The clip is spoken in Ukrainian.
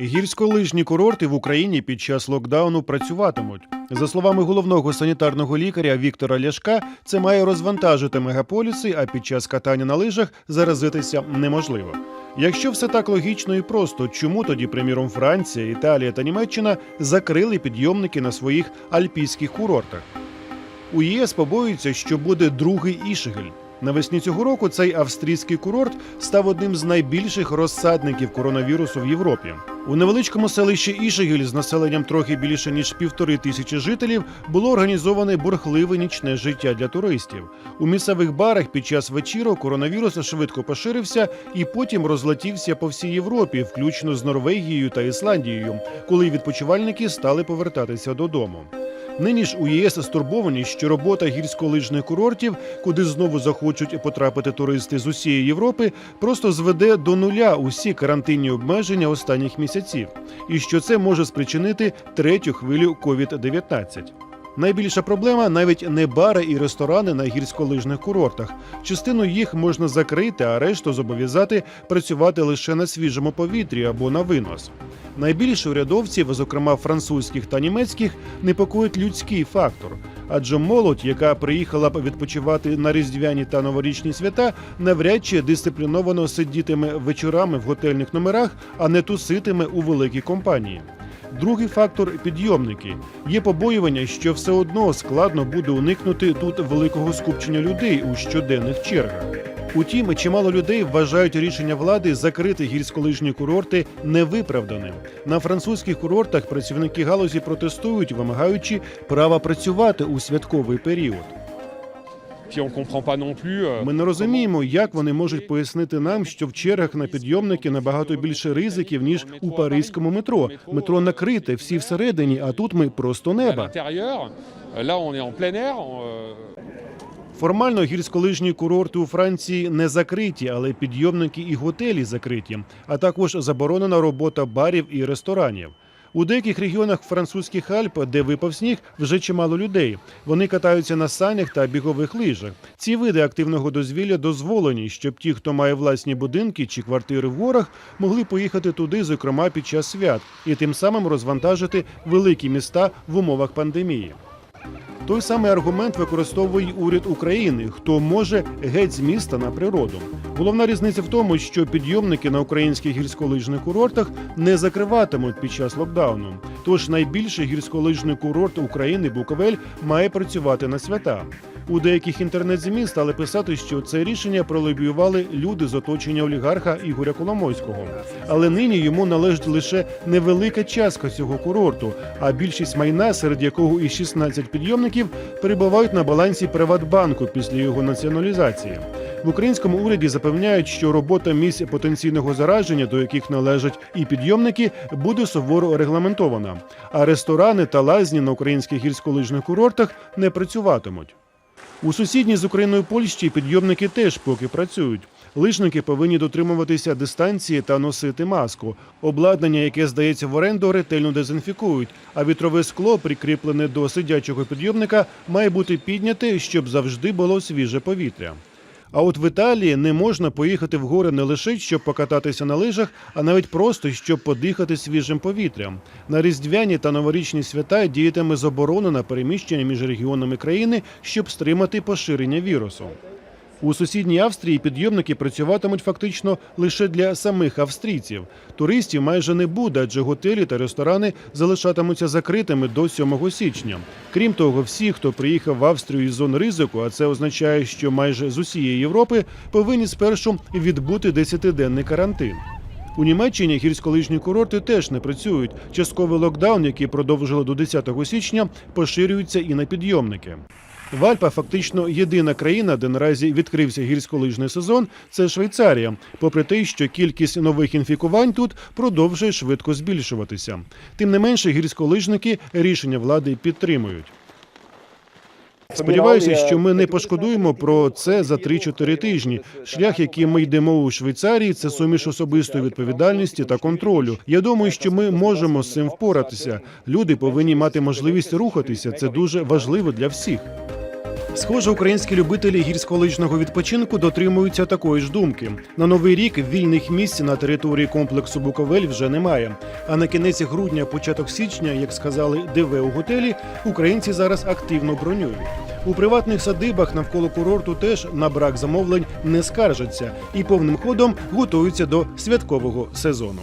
Гірськолижні курорти в Україні під час локдауну працюватимуть. За словами головного санітарного лікаря Віктора Ляшка, це має розвантажити мегаполіси, а під час катання на лижах заразитися неможливо. Якщо все так логічно і просто, чому тоді, приміром, Франція, Італія та Німеччина закрили підйомники на своїх альпійських курортах? У ЄС побоюються, що буде другий Ішгель. Навесні цього року цей австрійський курорт став одним з найбільших розсадників коронавірусу в Європі. У невеличкому селищі Ішегіль з населенням трохи більше ніж півтори тисячі жителів було організоване бурхливе нічне життя для туристів. У місцевих барах під час вечірок коронавірус швидко поширився і потім розлетівся по всій Європі, включно з Норвегією та Ісландією, коли відпочивальники стали повертатися додому. Нині ж у ЄС стурбовані, що робота гірськолижних курортів, куди знову захочуть потрапити туристи з усієї Європи, просто зведе до нуля усі карантинні обмеження останніх місяців, і що це може спричинити третю хвилю COVID-19. Найбільша проблема навіть не бари і ресторани на гірськолижних курортах. Частину їх можна закрити, а решту зобов'язати працювати лише на свіжому повітрі або на винос. Найбільше урядовців, зокрема французьких та німецьких, непокоїть людський фактор. Адже молодь, яка приїхала б відпочивати на різдвяні та новорічні свята, навряд чи дисципліновано сидітиме вечорами в готельних номерах, а не туситиме у великій компанії. Другий фактор підйомники. Є побоювання, що все одно складно буде уникнути тут великого скупчення людей у щоденних чергах. Утім, чимало людей вважають рішення влади закрити гірськолижні курорти невиправданим. На французьких курортах працівники галузі протестують, вимагаючи права працювати у святковий період. Ми не розуміємо, як вони можуть пояснити нам, що в чергах на підйомники набагато більше ризиків ніж у паризькому метро. Метро накрите, всі всередині, а тут ми просто неба. Euh, euh, Формально гірськолижні курорти у Франції не закриті, але підйомники і готелі закриті, а також заборонена робота барів і ресторанів. У деяких регіонах французьких Альп, де випав сніг, вже чимало людей. Вони катаються на санях та бігових лижах. Ці види активного дозвілля дозволені, щоб ті, хто має власні будинки чи квартири в горах, могли поїхати туди, зокрема під час свят, і тим самим розвантажити великі міста в умовах пандемії. Той самий аргумент використовує уряд України, хто може геть з міста на природу. Головна різниця в тому, що підйомники на українських гірськолижних курортах не закриватимуть під час локдауну. Тож найбільший гірськолижний курорт України Буковель має працювати на свята. У деяких інтернет-змі стали писати, що це рішення пролобіювали люди з оточення олігарха Ігоря Коломойського. Але нині йому належить лише невелика частка цього курорту, а більшість майна, серед якого і 16 підйомників, перебувають на балансі Приватбанку після його націоналізації. В українському уряді запевняють, що робота місць потенційного зараження, до яких належать і підйомники, буде суворо регламентована. А ресторани та лазні на українських гірськолижних курортах не працюватимуть. У сусідній з Україною Польщі підйомники теж поки працюють. Лишники повинні дотримуватися дистанції та носити маску. Обладнання, яке здається в оренду, ретельно дезінфікують, а вітрове скло, прикріплене до сидячого підйомника, має бути підняте, щоб завжди було свіже повітря. А от в Італії не можна поїхати в гори не лише щоб покататися на лижах, а навіть просто щоб подихати свіжим повітрям. На різдвяні та новорічні свята діятиме заборона на переміщення між регіонами країни, щоб стримати поширення вірусу. У сусідній Австрії підйомники працюватимуть фактично лише для самих австрійців. Туристів майже не буде, адже готелі та ресторани залишатимуться закритими до 7 січня. Крім того, всі, хто приїхав в Австрію із зон ризику, а це означає, що майже з усієї Європи повинні спершу відбути 10-денний карантин. У Німеччині гірськолижні курорти теж не працюють. Частковий локдаун, який продовжили до 10 січня, поширюється і на підйомники. В Альпах фактично єдина країна, де наразі відкрився гірськолижний сезон, це Швейцарія, попри те, що кількість нових інфікувань тут продовжує швидко збільшуватися. Тим не менше, гірськолижники рішення влади підтримують. Сподіваюся, що ми не пошкодуємо про це за 3-4 тижні. Шлях, яким ми йдемо у Швейцарії, це суміш особистої відповідальності та контролю. Я думаю, що ми можемо з цим впоратися. Люди повинні мати можливість рухатися. Це дуже важливо для всіх. Схоже, українські любителі гірськолижного відпочинку дотримуються такої ж думки. На новий рік вільних місць на території комплексу Буковель вже немає. А на кінець грудня, початок січня, як сказали ДВ у готелі, українці зараз активно бронюють. У приватних садибах навколо курорту теж на брак замовлень не скаржаться і повним ходом готуються до святкового сезону.